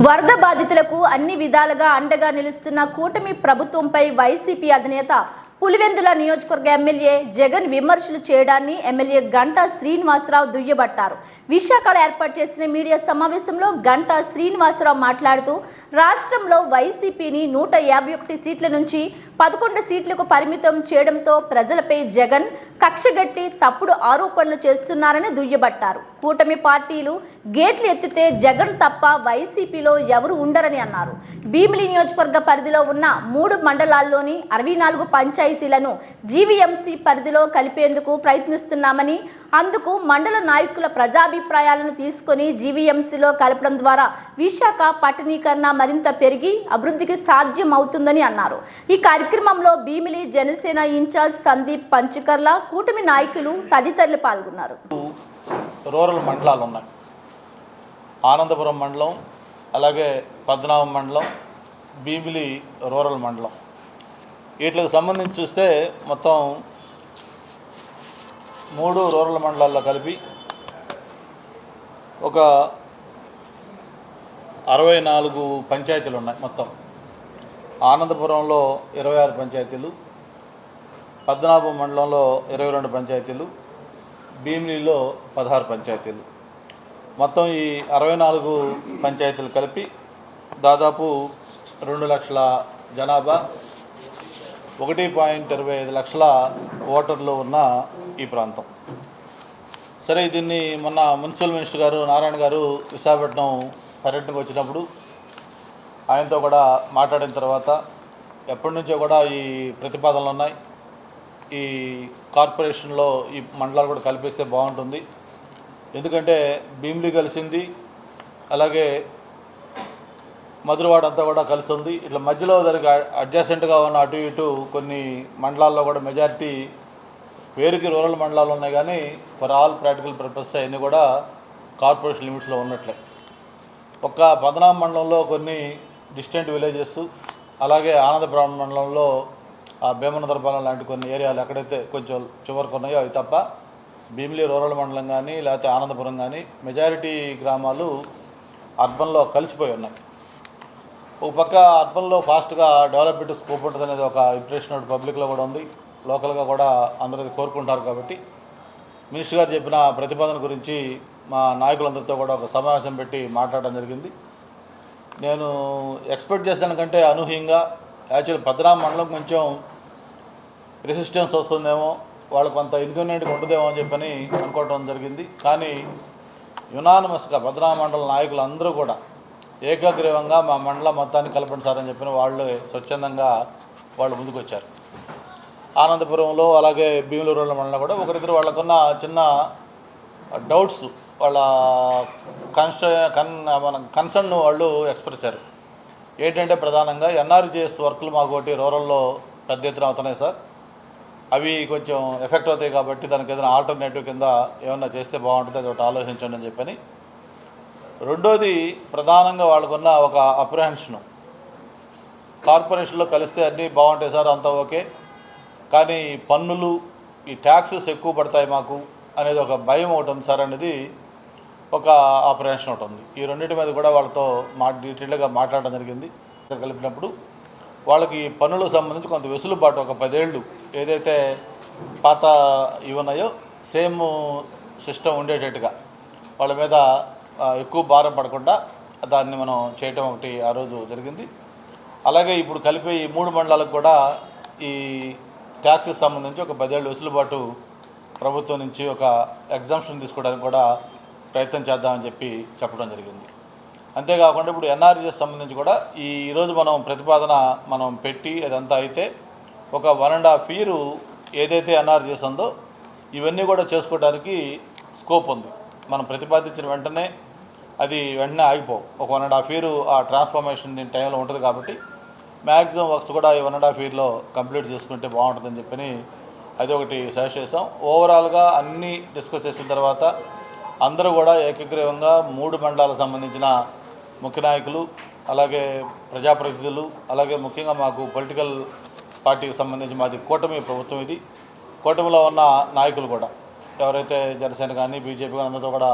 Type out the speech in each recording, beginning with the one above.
వరద బాధితులకు అన్ని విధాలుగా అండగా నిలుస్తున్న కూటమి ప్రభుత్వంపై వైసీపీ అధినేత పులివెందుల నియోజకవర్గ ఎమ్మెల్యే జగన్ విమర్శలు చేయడాన్ని ఎమ్మెల్యే గంటా శ్రీనివాసరావు దుయ్యబట్టారు. విశాఖలో ఏర్పాటు చేసిన మీడియా సమావేశంలో గంటా శ్రీనివాసరావు మాట్లాడుతూ రాష్ట్రంలో వైసీపీని నూట యాభై ఒకటి సీట్ల నుంచి పదకొండు సీట్లకు పరిమితం చేయడంతో ప్రజలపై జగన్ కక్షగట్టి తప్పుడు ఆరోపణలు చేస్తున్నారని దుయ్యబట్టారు. కూటమి పార్టీలు గేట్లు ఎత్తితే జగన్ తప్ప వైసీపీలో ఎవరు ఉండరని అన్నారు. భీమిలి నియోజకవర్గ పరిధిలో ఉన్న మూడు మండలాల్లోని అరవై నాలుగు పంచాయతీ పంచాయతీలను జీవీఎంసీ పరిధిలో కలిపేందుకు ప్రయత్నిస్తున్నామని అందుకు మండల నాయకుల ప్రజాభిప్రాయాలను తీసుకొని జీవీఎంసీలో కలపడం ద్వారా విశాఖ పట్టణీకరణ మరింత పెరిగి అభివృద్ధికి సాధ్యం అవుతుందని అన్నారు. ఈ కార్యక్రమంలో భీమిలి జనసేన ఇన్ఛార్జ్ సందీప్ పంచకర్ల కూటమి నాయకులు తదితరులు పాల్గొన్నారు. రూరల్ మండలాలు ఉన్నాయి. ఆనందపురం మండలం అలాగే పద్మనాభం మండలం భీమిలి రూరల్ మండలం. వీటికి సంబంధించి చూస్తే మొత్తం మూడు రూరల్ మండలాల్లో కలిపి ఒక అరవై నాలుగు పంచాయతీలు ఉన్నాయి మొత్తం. ఆనందపురంలో ఇరవై ఆరు పంచాయతీలు పద్మనాభం మండలంలో ఇరవై రెండు పంచాయతీలు భీమిలిలో పదహారు పంచాయతీలు. మొత్తం ఈ అరవై నాలుగు పంచాయతీలు కలిపి దాదాపు రెండు లక్షల జనాభా ఒకటి పాయింట్ ఇరవై ఐదు లక్షల ఓటర్లు ఉన్న ఈ ప్రాంతం. సరే దీన్ని మొన్న మున్సిపల్ మినిస్టర్ గారు నారాయణ గారు విశాఖపట్నం పర్యటనకు వచ్చినప్పుడు ఆయనతో కూడా మాట్లాడిన తర్వాత ఎప్పటి నుంచో కూడా ఈ ప్రతిపాదనలు ఉన్నాయి. ఈ కార్పొరేషన్లో ఈ మండలాలు కూడా కల్పిస్తే బాగుంటుంది. ఎందుకంటే భీమిలి కలిసింది అలాగే మధురవాడ అంతా కూడా కలిసి ఉంది. ఇట్లా మధ్యలో దానికి అడ్జసెంట్గా ఉన్న అటు ఇటు కొన్ని మండలాల్లో కూడా మెజారిటీ వేరుకి రూరల్ మండలాలు ఉన్నాయి కానీ ఫర్ ఆల్ ప్రాక్టికల్ పర్పస్ అవన్నీ కూడా కార్పొరేషన్ లిమిట్స్లో ఉన్నట్లే. ఒక్క పద్మనాభ మండలంలో కొన్ని డిస్టెంట్ విలేజెస్ అలాగే ఆనందపురం మండలంలో ఆ భీమనదరపాలెం లాంటి కొన్ని ఏరియాలు ఎక్కడైతే కొంచెం చివరికి ఉన్నాయో అవి తప్ప భీమిలి రూరల్ మండలం కానీ లేకపోతే ఆనందపురం కానీ మెజారిటీ గ్రామాలు అర్బన్లో కలిసిపోయి ఉన్నాయి. ఒక పక్క అర్బన్లో ఫాస్ట్గా డెవలప్మెంట్ స్కోప్ ఉంటుంది అనేది ఒక ఇంప్రెషన్ పబ్లిక్లో కూడా ఉంది. లోకల్గా కూడా అందరూ కోరుకుంటారు కాబట్టి. మినిస్టర్ గారు చెప్పిన ప్రతిపాదన గురించి మా నాయకులందరితో కూడా ఒక సమావేశం పెట్టి మాట్లాడడం జరిగింది. నేను ఎక్స్పెక్ట్ చేసేదానికంటే అనూహ్యంగా యాక్చువల్ పద్మనాభ మండలం కొంచెం రెసిస్టెన్స్ వస్తుందేమో వాళ్ళకు కొంత ఇన్కన్వీనియంట్గా ఉంటుందేమో అని చెప్పని అనుకోవడం జరిగింది. కానీ యునానమస్గా పద్మనాభ మండల నాయకులు అందరూ కూడా ఏకగ్రీవంగా మా మండలం మొత్తాన్ని కలపండి సార్ అని చెప్పిన వాళ్ళు స్వచ్ఛందంగా వాళ్ళు ముందుకొచ్చారు. ఆనందపురంలో అలాగే భీములూరుల మండలం కూడా ఒకరిద్దరు వాళ్ళకున్న చిన్న డౌట్స్ వాళ్ళ కన్స్ట కన్ మన కన్సర్న్ వాళ్ళు ఎక్స్ప్రెస్ చేశారు. ఏంటంటే ప్రధానంగా ఎన్ఆర్జిఎస్ వర్క్లు మాకు ఒకటి రూరల్లో పెద్ద ఎత్తున అవుతున్నాయి సార్. అవి కొంచెం ఎఫెక్ట్ అవుతాయి కాబట్టి దానికి ఏదైనా ఆల్టర్నేటివ్ కింద ఏమన్నా చేస్తే బాగుంటుంది అది ఒకటి ఆలోచించండి అని చెప్పని రెండోది ప్రధానంగా వాళ్ళకున్న ఒక అప్రహెన్షను. కార్పొరేషన్లో కలిస్తే అన్నీ బాగుంటాయి సార్ అంతా ఓకే. కానీ పన్నులు ఈ ట్యాక్సెస్ ఎక్కువ పడతాయి మాకు అనేది ఒక భయం ఒకటి ఉంది సార్ అనేది ఒక ఆపరేషన్ ఒకటి ఉంది. ఈ రెండింటి మీద కూడా వాళ్ళతో మా డీటెయిల్గా మాట్లాడడం జరిగింది. కలిపినప్పుడు వాళ్ళకి పన్నులకు సంబంధించి కొంత వెసులుబాటు ఒక పదేళ్ళు ఏదైతే పాత ఇవి ఉన్నాయో సేమ్ సిస్టమ్ ఉండేటట్టుగా వాళ్ళ మీద ఎక్కువ భారం పడకుండా దాన్ని మనం చేయటం ఒకటి ఆ రోజు జరిగింది. అలాగే ఇప్పుడు కలిపే ఈ మూడు మండలాలకు కూడా ఈ ట్యాక్సెస్ సంబంధించి ఒక పదేళ్ళు వెసులుబాటు ప్రభుత్వం నుంచి ఒక ఎగ్జామ్షన్ తీసుకోవడానికి కూడా ప్రయత్నం చేద్దామని చెప్పి చెప్పడం జరిగింది. అంతేకాకుండా ఇప్పుడు ఎన్ఆర్జీఎస్ సంబంధించి కూడా ఈ ఈరోజు మనం ప్రతిపాదన మనం పెట్టి అదంతా అయితే ఒక వన్ అండ్ హాఫ్ ఇయర్ ఏదైతే ఎన్ఆర్జీఎస్ ఉందో ఇవన్నీ కూడా చేసుకోవడానికి స్కోప్ ఉంది. మనం ప్రతిపాదించిన వెంటనే అది వెంటనే ఆగిపోవు. ఒక వన్ అండ్ హాఫ్ ఇయర్ ఆ ట్రాన్స్ఫర్మేషన్ దీని టైంలో ఉంటుంది కాబట్టి మ్యాక్సిమం వర్క్స్ కూడా ఈ వన్ అండ్ హాఫ్ ఇయర్లో కంప్లీట్ చేసుకుంటే బాగుంటుందని చెప్పని అది ఒకటి సజెస్ట్ చేసాం ఓవరాల్గా అన్నీ డిస్కస్ చేసిన తర్వాత అందరూ కూడా ఏకగ్రీవంగా మూడు మండలాలకు సంబంధించిన ముఖ్య నాయకులు అలాగే ప్రజాప్రతినిధులు అలాగే ముఖ్యంగా మాకు పొలిటికల్ పార్టీకి సంబంధించి మాది కూటమి ప్రభుత్వం ఇది. కూటమిలో ఉన్న నాయకులు కూడా ఎవరైతే జనసేన కానీ బీజేపీ కానీ అందరితో కూడా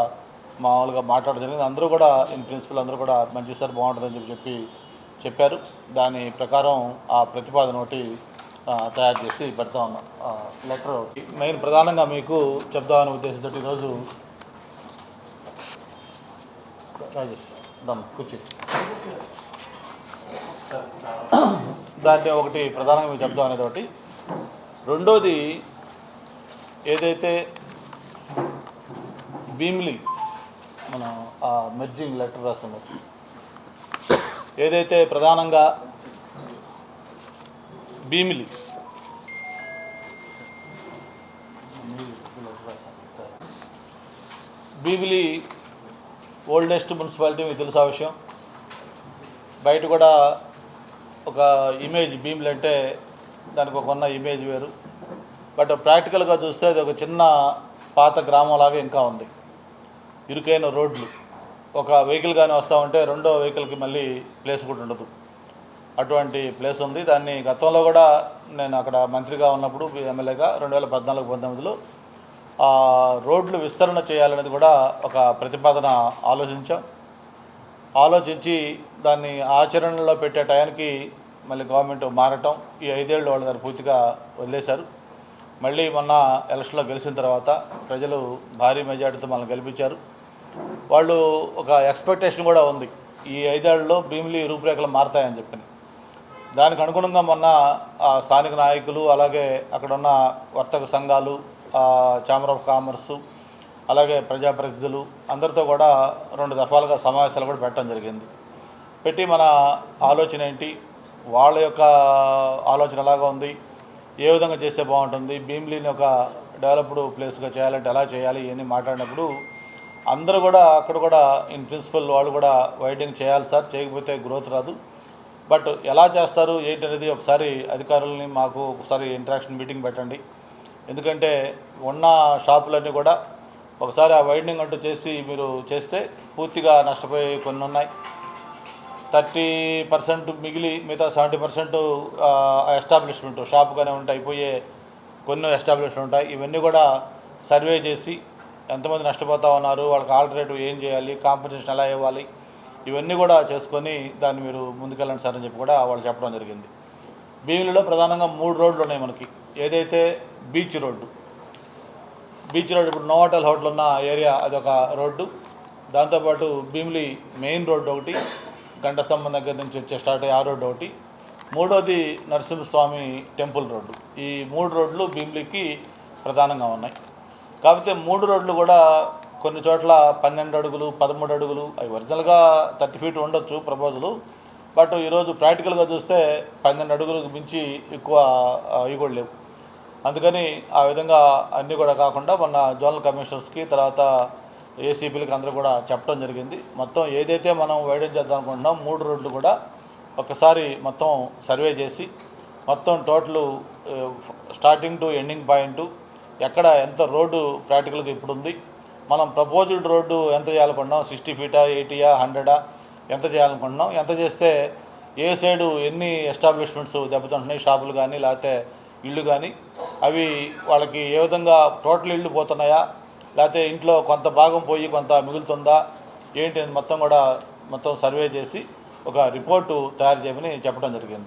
మామూలుగా మాట్లాడడం జరిగింది. అందరూ కూడా ఇన్ ప్రిన్సిపల్ అందరూ కూడా మంచి సార్ బాగుంటుందని చెప్పి చెప్పి చెప్పారు. దాని ప్రకారం ఆ ప్రతిపాదన ఒకటి తయారు చేసి పెడతా ఉన్నాం. లెటర్ ఒకటి. మెయిన్ ప్రధానంగా మీకు చెప్దామనే ఉద్దేశంతో ఈరోజు కూర్చో. దాంట్లో ఒకటి ప్రధానంగా మీకు చెప్దాం అనేది ఒకటి. రెండోది ఏదైతే భీమిలి మనం ఆ మెర్జింగ్ లెటర్ రాసాము ఏదైతే ప్రధానంగా భీమిలి. భీమిలి ఓల్డెస్ట్ మున్సిపాలిటీ మీకు తెలుసా విషయం. బయట కూడా ఒక ఇమేజ్ భీమిలి అంటే దానికి ఒక ఉన్న ఇమేజ్ వేరు. బట్ ప్రాక్టికల్గా చూస్తే అది ఒక చిన్న పాత గ్రామంలాగా ఇంకా ఉంది. ఇరుకైన రోడ్లు. ఒక వెహికల్ కానీ వస్తూ ఉంటే రెండో వెహికల్కి మళ్ళీ ప్లేస్ కూడా ఉండదు. అటువంటి ప్లేస్ ఉంది. దాన్ని గతంలో కూడా నేను అక్కడ మంత్రిగా ఉన్నప్పుడు ఎమ్మెల్యేగా రెండు వేల పద్నాలుగు పంతొమ్మిదిలో ఆ రోడ్లు విస్తరణ చేయాలనేది కూడా ఒక ప్రతిపాదన ఆలోచించాం. ఆలోచించి దాన్ని ఆచరణలో పెట్టే టయానికి మళ్ళీ గవర్నమెంట్ మారటం ఈ ఐదేళ్ళు వాళ్ళ దగ్గర పూర్తిగా వదిలేశారు. మళ్ళీ మొన్న ఎలక్షన్లో గెలిచిన తర్వాత ప్రజలు భారీ మెజార్టీతో మనల్ని గెలిపించారు. వాళ్ళు ఒక ఎక్స్పెక్టేషన్ కూడా ఉంది. ఈ ఐదేళ్ళలో భీమిలి రూపురేఖలు మారతాయని చెప్పి దానికి అనుగుణంగా మొన్న ఆ స్థానిక నాయకులు అలాగే అక్కడ ఉన్న వర్తక సంఘాలు ఛాంబర్ ఆఫ్ కామర్సు అలాగే ప్రజాప్రతినిధులు అందరితో కూడా రెండు దఫాలుగా సమావేశాలు కూడా పెట్టడం జరిగింది. పెట్టి మన ఆలోచన ఏంటి? వాళ్ళ యొక్క ఆలోచన ఎలాగా ఉంది? ఏ విధంగా చేస్తే బాగుంటుంది? భీమ్లీని ఒక డెవలప్డ్ ప్లేస్గా చేయాలంటే ఎలా చేయాలి? ఇవన్నీ మాట్లాడినప్పుడు అందరూ కూడా అక్కడ కూడా ఇన్ ప్రిన్సిపల్ వాళ్ళు కూడా వైడింగ్ చేయాలి సార్ చేయకపోతే గ్రోత్ రాదు. బట్ ఎలా చేస్తారు ఏంటి అనేది ఒకసారి అధికారులని మాకు ఒకసారి ఇంటరాక్షన్ మీటింగ్ పెట్టండి. ఎందుకంటే ఉన్న షాపులన్నీ కూడా ఒకసారి ఆ వైడింగ్ అంటూ చేసి మీరు చేస్తే పూర్తిగా నష్టపోయే కొన్ని ఉన్నాయి. థర్టీ పర్సెంట్ మిగిలి మిగతా సెవెంటీ పర్సెంట్ ఎస్టాబ్లిష్మెంట్ షాప్గానే ఉంటాయి అయిపోయే కొన్ని ఎస్టాబ్లిష్మెంట్ ఉంటాయి. ఇవన్నీ కూడా సర్వే చేసి ఎంతమంది నష్టపోతా ఉన్నారు వాళ్ళకి ఆల్టర్నేటివ్ ఏం చేయాలి కాంపెన్సేషన్ ఎలా ఇవ్వాలి ఇవన్నీ కూడా చేసుకొని దాన్ని మీరు ముందుకెళ్ళండి సార్ అని చెప్పి కూడా వాళ్ళు చెప్పడం జరిగింది. భీమిలిలో ప్రధానంగా మూడు రోడ్లు ఉన్నాయి మనకి. ఏదైతే బీచ్ రోడ్డు బీచ్ రోడ్డు ఇప్పుడు నోవాటల్ హోటల్ ఉన్న ఏరియా అదొక రోడ్డు. దాంతోపాటు భీమిలి మెయిన్ రోడ్డు ఒకటి గంట స్తంభం దగ్గర నుంచి వచ్చే స్టార్ట్ అయ్యే ఆ రోడ్డు ఒకటి. మూడోది నరసింహస్వామి టెంపుల్ రోడ్డు. ఈ మూడు రోడ్లు భీమిలికి ప్రధానంగా ఉన్నాయి. కాకపోతే మూడు రోడ్లు కూడా కొన్ని చోట్ల పన్నెండు అడుగులు పదమూడు అడుగులు అవి ఒరిజినల్గా థర్టీ ఫీట్ ఉండొచ్చు ప్రపోజలు బట్ ఈరోజు ప్రాక్టికల్గా చూస్తే పన్నెండు అడుగులకు మించి ఎక్కువ అవి కూడా లేవు. అందుకని ఆ విధంగా అన్నీ కూడా కాకుండా మన జోనల్ కమిషనర్స్కి తర్వాత ఏసీపీలకి అందరూ కూడా చెప్పడం జరిగింది. మొత్తం ఏదైతే మనం వైడెన్ చేద్దాం అనుకుంటున్నాం మూడు రోడ్లు కూడా ఒకసారి మొత్తం సర్వే చేసి మొత్తం total starting to ending point ఎక్కడ ఎంత రోడ్డు ప్రాక్టికల్గా ఇప్పుడు ఉంది మనం ప్రపోజ్డ్ రోడ్డు ఎంత చేయాలనుకుంటున్నాం? సిక్స్టీ ఫీటా ఎయిటీయా హండ్రెడా? ఎంత చేయాలనుకుంటున్నాం? ఎంత చేస్తే ఏ సైడు ఎన్ని ఎస్టాబ్లిష్మెంట్స్ దెబ్బతింటున్నాయి? షాపులు కానీ లేకపోతే ఇళ్ళు కానీ అవి వాళ్ళకి ఏ విధంగా టోటల్ ఇళ్ళు పోతున్నాయా? లేకపోతే ఇంట్లో కొంత భాగం పోయి కొంత మిగులుతుందా? ఏంటి అని మొత్తం కూడా మొత్తం సర్వే చేసి ఒక రిపోర్టు తయారు చేయమని చెప్పడం జరిగింది.